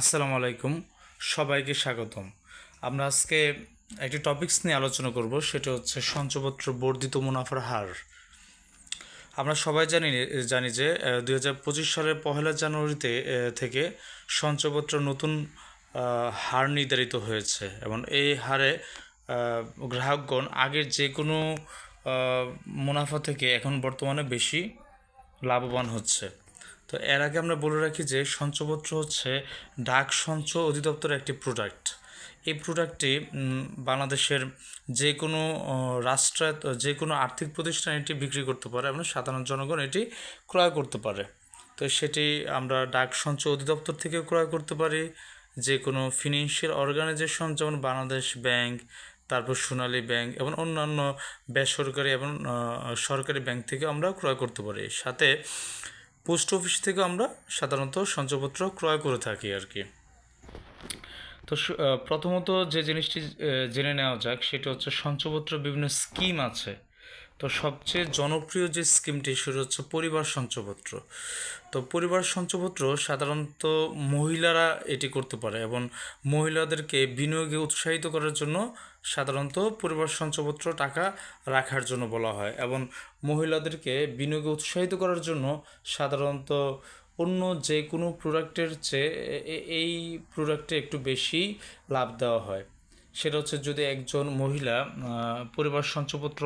আসসালামু আলাইকুম, সবাইকে স্বাগতম। আমরা আজকে একটি টপিকস নিয়ে আলোচনা করব, সেটা হচ্ছে সঞ্চয়পত্র বর্ধিত মুনাফার হার। আমরা সবাই জানি জানি যে দুই হাজার পঁচিশ সালের পহেলা জানুয়ারিতে থেকে সঞ্চয়পত্র নতুন হার নির্ধারিত হয়েছে এবং এই হারে গ্রাহকগণ আগের যে কোনো মুনাফা থেকে এখন বর্তমানে বেশি লাভবান হচ্ছে। তো এর আগে আমরা বলে রাখি যে সঞ্চয়পত্র হচ্ছে ডাক সঞ্চয় অধিদপ্তরের একটি প্রোডাক্ট এই প্রোডাক্টটি বাংলাদেশের যে কোনো রাষ্ট্রায়ত্ত, যে কোনো আর্থিক প্রতিষ্ঠান এটি বিক্রি করতে পারে এবং সাধারণ জনগণ এটি ক্রয় করতে পারে। তো সেটি আমরা ডাক সঞ্চয় অধিদপ্তর থেকে ক্রয় করতে পারি। যে কোনো ফিনান্সিয়াল অর্গানাইজেশন যেমন বাংলাদেশ ব্যাংক, তারপর সোনালী ব্যাংক এবং অন্যান্য বেসরকারি এবং সরকারি ব্যাংক থেকে আমরা ক্রয় করতে পারি। সাথে পোস্ট অফিস থেকে আমরা সাধারণত সঞ্চয়পত্র ক্রয় করে থাকি আর কি। তো প্রথমত যে জিনিসটি জেনে নেওয়া যাক, সেটা হচ্ছে সঞ্চয়পত্র বিভিন্ন স্কিম আছে। তো সবচেয়ে জনপ্রিয় যে স্কিমটি সেটা হচ্ছে পরিবার সঞ্চয়পত্র। তো পরিবার সঞ্চয়পত্র সাধারণত মহিলারা এটি করতে পারে এবং মহিলাদেরকে বিনিয়োগে উৎসাহিত করার জন্য সাধারণত পরিবার সঞ্চয়পত্র টাকা রাখার জন্য বলা হয় এবং মহিলাদেরকে বিনিয়োগে উৎসাহিত করার জন্য সাধারণত অন্য যে কোনো প্রোডাক্টের চেয়ে এই প্রোডাক্টে একটু বেশি লাভ দেওয়া হয়। সেটা হচ্ছে যদি একজন মহিলা পরিবার সঞ্চয়পত্র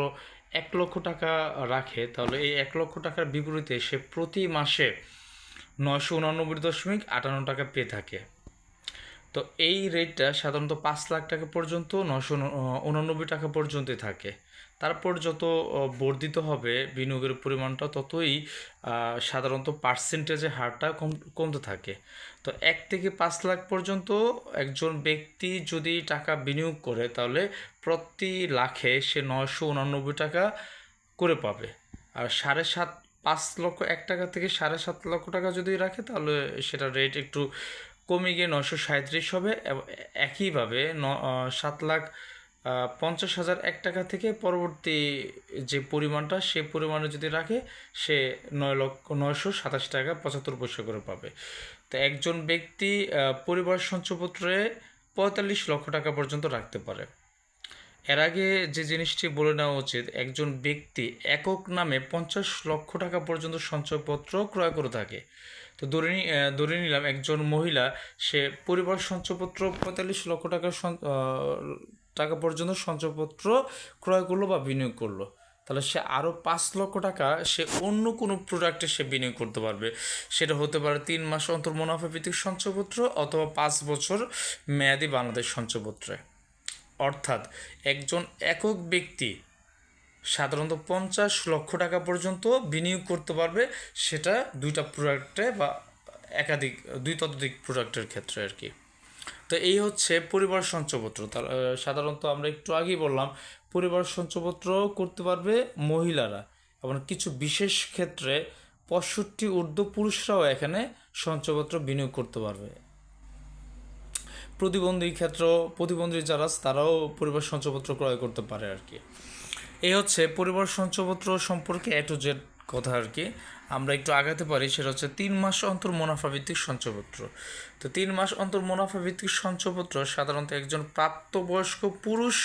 এক লক্ষ টাকা রাখে, তাহলে এই এক লক্ষ টাকার বিপরীতে সে প্রতি মাসে নয়শো উনানব্বই দশমিক আটান্ন টাকা পেয়ে থাকে। তো এই রেটটা সাধারণত পাঁচ লাখ টাকা পর্যন্ত নশো উনানব্বই টাকা পর্যন্তই থাকে। তারপর যত বর্ধিত হবে বিনিয়োগের পরিমাণটা, ততই সাধারণত পার্সেন্টেজের হারটা কম, কমতে থাকে। তো এক থেকে পাঁচ লাখ পর্যন্ত একজন ব্যক্তি যদি টাকা বিনিয়োগ করে, তাহলে প্রতি লাখে সে নয়শো উনানব্বই টাকা করে পাবে। আর সাড়ে সাত, পাঁচ লক্ষ, এক টাকা থেকে সাড়ে সাত লক্ষ টাকা যদি রাখে, তাহলে সেটা রেট একটু কমে গিয়ে নশো সাঁত্রিশ হবে। একইভাবে ন সাত লাখ পঞ্চাশ হাজার এক টাকা থেকে পরবর্তী যে পরিমাণটা সে পরিমাণে যদি রাখে, সে নয় লক্ষ নয়শো সাতাশ টাকা পঁচাত্তর পয়সা করে পাবে। তো একজন ব্যক্তি পরিবার সঞ্চয়পত্রে পঁয়তাল্লিশ লক্ষ টাকা পর্যন্ত রাখতে পারে। এর আগে যে জিনিসটি বলে নেওয়া উচিত, একজন ব্যক্তি একক নামে পঞ্চাশ লক্ষ টাকা পর্যন্ত সঞ্চয়পত্র ক্রয় করে থাকে। তো ধরে নি ধরে নিলাম একজন মহিলা, সে পরিবার সঞ্চয়পত্র পঁয়তাল্লিশ লক্ষ টাকা টাকা পর্যন্ত সঞ্চয়পত্র ক্রয় করল বা বিনিয়োগ করল। তাহলে সে আরও পাঁচ লক্ষ টাকা সে অন্য কোনো প্রোডাক্টে সে বিনিয়োগ করতে পারবে। সেটা হতে পারে তিন মাস অন্তর মুনাফা ভিত্তিক সঞ্চয়পত্র অথবা পাঁচ বছর মেয়াদি বাংলাদেশ সঞ্চয়পত্রে। অর্থাৎ একজন একক ব্যক্তি সাধারণত পঞ্চাশ লক্ষ টাকা পর্যন্ত বিনিয়োগ করতে পারবে সেটা দুইটা প্রোডাক্টে বা একাধিক, দুই ততোধিক প্রোডাক্টের ক্ষেত্রে আর কি। তো এই হচ্ছে পরিবার সঞ্চয়পত্র। তার সাধারণত আমরা একটু আগেই বললাম, পরিবার সঞ্চয়পত্র করতে পারবে মহিলারা এবং কিছু বিশেষ ক্ষেত্রে পঁয়ষট্টি ঊর্ধ্ব পুরুষরাও এখানে সঞ্চয়পত্র বিনিয়োগ করতে পারবে। প্রতিবন্ধী ক্ষেত্র, প্রতিবন্ধী যারা তারাও পরিবার সঞ্চয়পত্র ক্রয় করতে পারে আর কি। এই হচ্ছে পরিবার সঞ্চয়পত্র সম্পর্কে এ জেড কথা আর কি। আমরা একটু আগাতে পারি, সেটা হচ্ছে তিন মাস অন্তর মুনাফা ভিত্তিক সঞ্চয়পত্র। তো তিন মাস অন্তর মুনাফা ভিত্তিক সঞ্চয়পত্র সাধারণত একজন প্রাপ্তবয়স্ক পুরুষ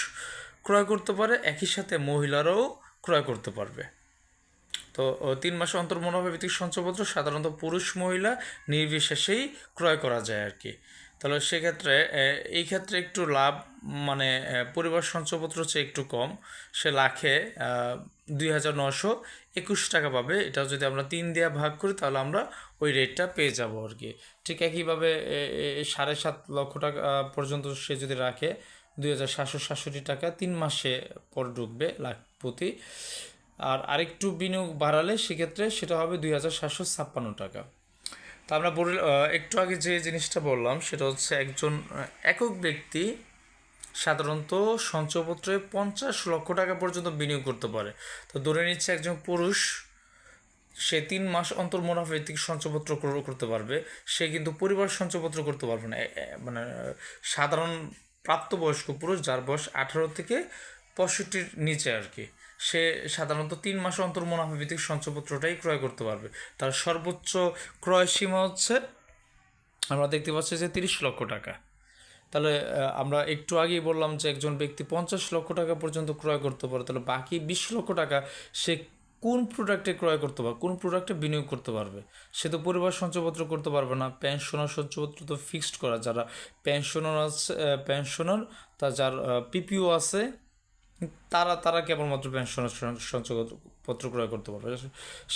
ক্রয় করতে পারে, একই সাথে মহিলারাও ক্রয় করতে পারবে। তো তিন মাস অন্তর মুনাফা ভিত্তিক সঞ্চয়পত্র সাধারণত পুরুষ মহিলা নির্বিশেষেই ক্রয় করা যায় আর কি। তাহলে সেক্ষেত্রে এই ক্ষেত্রে একটু লাভ মানে পরিবার সঞ্চয়পত্র হচ্ছে একটু কম। সে লাখে দুই হাজার নশো একুশ টাকা পাবে। এটা যদি আমরা তিন দেওয়া ভাগ করি, তাহলে আমরা ওই রেটটা পেয়ে যাব আর কি। ঠিক একইভাবে সাড়ে সাত লক্ষ টাকা পর্যন্ত সে যদি রাখে, দুই হাজার সাতশো সাতষট্টি টাকা তিন মাসে পর ঢুকবে লাখ প্রতি। আর আরেকটু বিনিয়োগ বাড়ালে সেক্ষেত্রে সেটা হবে দুই হাজার সাতশো ছাপ্পান্ন টাকা। তা আমরা বলি একটু আগে যে জিনিসটা বললাম, সেটা হচ্ছে একজন একক ব্যক্তি সাধারণত সঞ্চয়পত্রে পঞ্চাশ লক্ষ টাকা পর্যন্ত বিনিয়োগ করতে পারে। তো ধরে নিচ্ছে একজন পুরুষ, সে তিন মাস অন্তর মুনাফা ভিত্তিক সঞ্চয়পত্র করতে পারবে, সে কিন্তু পরিবার সঞ্চয়পত্র করতে পারবে না। মানে সাধারণ প্রাপ্তবয়স্ক পুরুষ, যার বয়স আঠারো থেকে পঁয়ষট্টির নিচে আর কি। সে সাধারণত তিন মাস অন্তর মুনাফা ভিত্তিক সঞ্চয়পত্রটাই ক্রয় করতে পারবে। তার সর্বোচ্চ ক্রয় সীমা হচ্ছে, আমরা দেখতে পাচ্ছি যে তিরিশ লক্ষ টাকা। তাহলে আমরা একটু আগেই বললাম যে একজন ব্যক্তি পঞ্চাশ লক্ষ টাকা পর্যন্ত ক্রয় করতে পারে, তাহলে বাকি বিশ লক্ষ টাকা সে কোন প্রোডাক্টে ক্রয় করতে পারবে, কোন প্রোডাক্টে বিনিয়োগ করতে পারবে? সে তো পরিবার সঞ্চয়পত্র করতে পারবে না। পেনশনার সঞ্চয়পত্র তো ফিক্সড করা, যারা পেনশনার আছে পেনশনার, তা যার পিপিও আছে তারা তারা কেবলমাত্র পেনশনের সঞ্চয়পত্র ক্রয় করতে পারবে।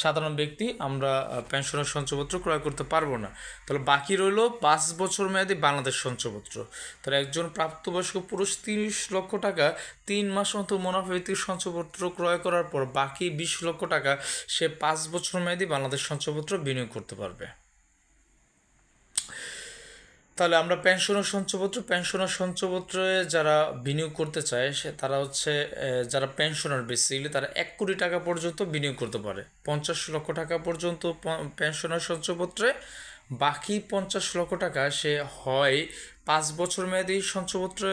সাধারণ ব্যক্তি, আমরা পেনশনের সঞ্চয়পত্র ক্রয় করতে পারব না। তাহলে বাকি রইল পাঁচ বছর মেয়াদি বাংলাদেশ সঞ্চয়পত্র। তাহলে একজন প্রাপ্তবয়স্ক পুরুষ তিরিশ লক্ষ টাকা, তিন মাস মতো মুনাফা ভিত্তিক সঞ্চয়পত্র ক্রয় করার পর বাকি বিশ লক্ষ টাকা সে পাঁচ বছর মেয়াদি বাংলাদেশ সঞ্চয়পত্র বিনিয়োগ করতে পারবে। তাহলে আমরা পেনশন ও সঞ্চয়পত্র, পেনশন ও সঞ্চয়পত্রে যারা বিনিয়োগ করতে চায়, সে তারা হচ্ছে যারা পেনশনার বেসিক্যালি তারা এক কোটি টাকা পর্যন্ত বিনিয়োগ করতে পারে। পঞ্চাশ লক্ষ টাকা পর্যন্ত পেনশনার সঞ্চয়পত্রে, বাকি পঞ্চাশ লক্ষ টাকা সে হয় পাঁচ বছর মেয়াদি সঞ্চয়পত্রে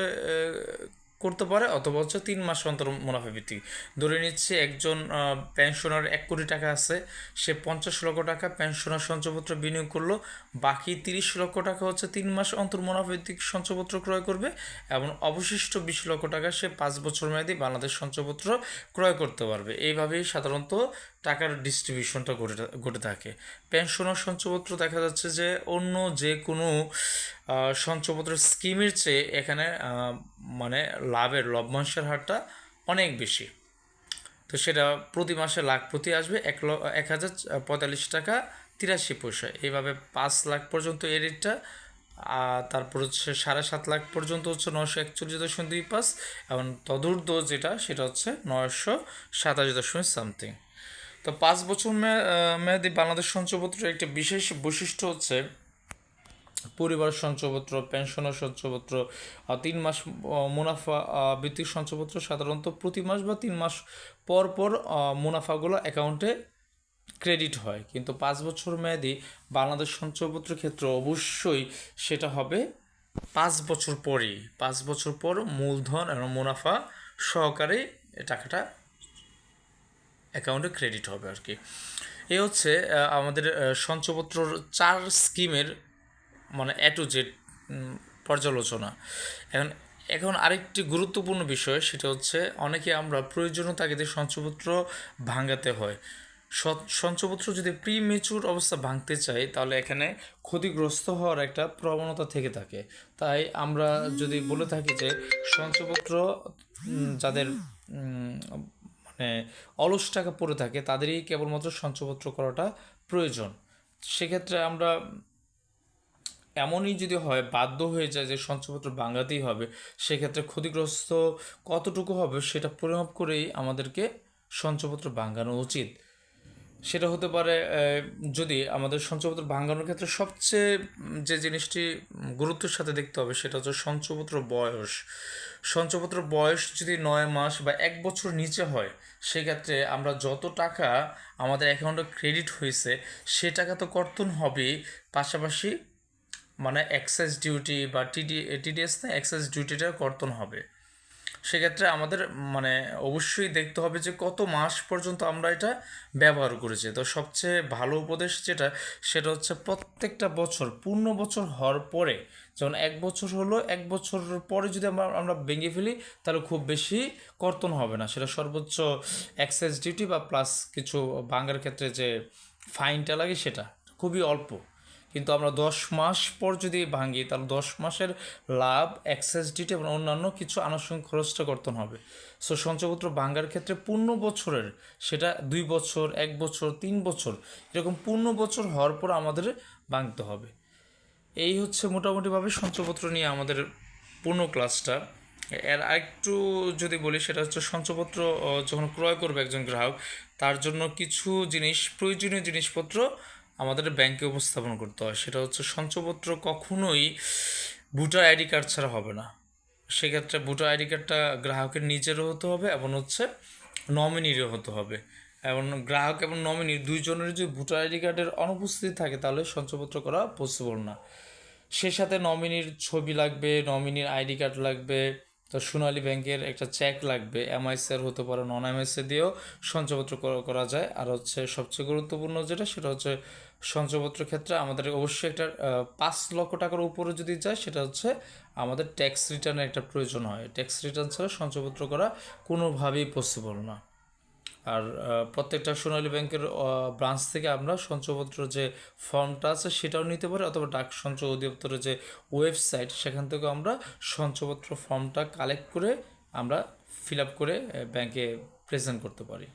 করতে পারে অথবা হচ্ছে তিন মাস অন্তর মুনাফা ভিত্তিক। ধরে নিচ্ছে একজন পেনশনার এক কোটি টাকা আছে, সে পঞ্চাশ লক্ষ টাকা পেনশনার সঞ্চয়পত্র বিনিয়োগ করল, বাকি তিরিশ লক্ষ টাকা হচ্ছে তিন মাস অন্তর মুনাফা ভিত্তিক সঞ্চয়পত্র ক্রয় করবে এবং অবশিষ্ট বিশ লক্ষ টাকা সে পাঁচ বছর মেয়াদি বাংলাদেশ সঞ্চয়পত্র ক্রয় করতে পারবে। এইভাবেই সাধারণত টাকার ডিস্ট্রিবিউশনটা ঘটে ঘটে থাকে। পেনশনার সঞ্চয়পত্র দেখা যাচ্ছে যে অন্য যে কোনো সঞ্চয়পত্র স্কিমের চেয়ে এখানে মানে লাভের লভ্যাংশের হারটা অনেক বেশি। তো সেটা প্রতি মাসে লাখ প্রতি আসবে এক ল, এক হাজার পঁয়তাল্লিশ টাকা তিরাশি পয়সা। এইভাবে পাঁচ লাখ পর্যন্ত এই রেটটা তারপর হচ্ছে সাড়ে সাত লাখ পর্যন্ত হচ্ছে নয়শো একচল্লিশ দশমিক দুই পাঁচ, এবং তদূর্ধ্ব যেটা, সেটা হচ্ছে নয়শো সাতাশ দশমিক সামথিং। তো পাঁচ বছর মেয়া- মেয়াদি বাংলাদেশ সঞ্চয়পত্রের একটি বিশেষ বৈশিষ্ট্য হচ্ছে পরিবার সঞ্চয়পত্র পেনশনের সঞ্চয়পত্র তিন মাস মুনাফা ভিত্তিক সঞ্চয়পত্র সাধারণত প্রতি মাস বা তিন মাস পর পর মুনাফাগুলো অ্যাকাউন্টে ক্রেডিট হয়। কিন্তু পাঁচ বছর মেয়াদি বাংলাদেশ সঞ্চয়পত্র ক্ষেত্রে অবশ্যই সেটা হবে পাঁচ বছর পরেই। পাঁচ বছর পর মূলধন এবং মুনাফা সহকারে টাকাটা অ্যাকাউন্টে ক্রেডিট হবে আর কি। এই হচ্ছে আমাদের আহ, সঞ্চয়পত্রর চার স্কিমের মানে এ টু জেড পর্যালোচনা। এখন এখন আরেকটি গুরুত্বপূর্ণ বিষয়, সেটা হচ্ছে অনেকে আমরা প্রয়োজনীয় তাগিদে সঞ্চয়পত্র ভাঙাতে হয়। সঞ্চয়পত্র যদি প্রি মেচুর অবস্থা ভাঙতে চাই, তাহলে এখানে ক্ষতিগ্রস্ত হওয়ার একটা প্রবণতা থেকে থাকে। তাই আমরা যদি বলে থাকি যে সঞ্চয়পত্র যাদের মানে অলস টাকা পড়ে থাকে, তাদেরই কেবলমাত্র সঞ্চয়পত্র করাটা প্রয়োজন। সেক্ষেত্রে আমরা এমনই যদি হয়, বাধ্য হয়ে যায় যে সঞ্চয়পত্র ভাঙাতেই হবে, সেক্ষেত্রে ক্ষতিগ্রস্ত কতটুকু হবে সেটা পরিমাপ করেই আমাদেরকে সঞ্চয়পত্র ভাঙানো উচিত। সেটা হতে পারে যদি আমাদের সঞ্চয়পত্র ভাঙানোর ক্ষেত্রে সবচেয়ে যে জিনিসটি গুরুত্বের সাথে দেখতে হবে, সেটা হচ্ছে সঞ্চয়পত্র বয়স। সঞ্চয়পত্র বয়স যদি নয় মাস বা এক বছর নিচে হয়, সেক্ষেত্রে আমরা যত টাকা আমাদের অ্যাকাউন্টে ক্রেডিট হয়েছে সে টাকা তো কর্তন হবেই, পাশাপাশি মানে এক্সাইজ ডিউটি বা টিডি টিডিএস না এক্সাইজ ডিউটিটা কর্তন হবে। সেক্ষেত্রে আমাদের মানে অবশ্যই দেখতে হবে যে কত মাস পর্যন্ত আমরা এটা ব্যবহার করেছি। তো সবচেয়ে ভালো উপদেশ যেটা, সেটা হচ্ছে প্রত্যেকটা বছর, পূর্ণ বছর হওয়ার পরে, যেমন এক বছর হলো, এক বছর পরে যদি আমরা আমরা ভেঙে ফেলি, তাহলে খুব বেশি কর্তন হবে না। সেটা সর্বোচ্চ এক্সাইজ ডিউটি বা প্লাস কিছু ভাঙার ক্ষেত্রে যে ফাইনটা লাগে সেটা, খুবই অল্প। কিন্তু আমরা দশ মাস পর যদি ভাঙি তাহলে দশ মাসের লাভ এক্সেস ডিটি এবং অন্যান্য কিছু আনুষঙ্গিক খরচটা কর্তন হবে। সো সঞ্চয়পত্র ভাঙার ক্ষেত্রে পূর্ণ বছরের, সেটা দুই বছর, এক বছর, তিন বছর, এরকম পূর্ণ বছর হওয়ার পর আমাদের ভাঙতে হবে। এই হচ্ছে মোটামুটিভাবে সঞ্চয়পত্র নিয়ে আমাদের পূর্ণ ক্লাসটা। এর আরেকটু যদি বলি, সেটা হচ্ছে সঞ্চয়পত্র যখন ক্রয় করবে একজন গ্রাহক, তার জন্য কিছু জিনিস, প্রয়োজনীয় জিনিসপত্র আমাদের ব্যাংকে উপস্থাপন করতে হয়। সেটা হচ্ছে সঞ্চয়পত্র কখনোই ভোটার আইডি কার্ড ছাড়া হবে না। সেক্ষেত্রে ভোটার আইডি কার্ডটা গ্রাহকের নিজেরও হতে হবে এবং হচ্ছে নমিনিরও হতে হবে। এবং গ্রাহক এবং নমিনি দুইজনের যদি ভোটার আইডি কার্ডের অনুপস্থিতি থাকে, তাহলে সঞ্চয়পত্র করা পসিবল না। সে সাথে নমিনির ছবি লাগবে নমিনির আইডি কার্ড লাগবে তো সোনালী ব্যাংকের একটা চেক লাগবে এমআইসিআর হতে পারে নন এমআইসি দিয়েও সঞ্চয়পত্র করা- যায়। আর হচ্ছে সবচেয়ে গুরুত্বপূর্ণ যেটা, সেটা হচ্ছে সঞ্চয়পত্র ক্ষেত্রে আমাদের অবশ্যই একটা পাঁচ লক্ষ টাকার উপরে যদি যায়, সেটা হচ্ছে আমাদের ট্যাক্স রিটার্নের একটা প্রয়োজন হয়। ট্যাক্স রিটার্ন ছাড়া সঞ্চয়পত্র করা কোনোভাবেই পসিবল না। আর প্রত্যেকটা সোনালী ব্যাংকের ব্রাঞ্চ থেকে আমরা সঞ্চয়পত্র যে ফর্মটা আছে সেটাও নিতে পারি অথবা ডাক সঞ্চয় অধিদপ্তরের যে ওয়েবসাইট সেখান থেকেও আমরা সঞ্চয়পত্র ফর্মটা কালেক্ট করে আমরা ফিল আপ করে ব্যাংকে প্রেজেন্ট করতে পারি।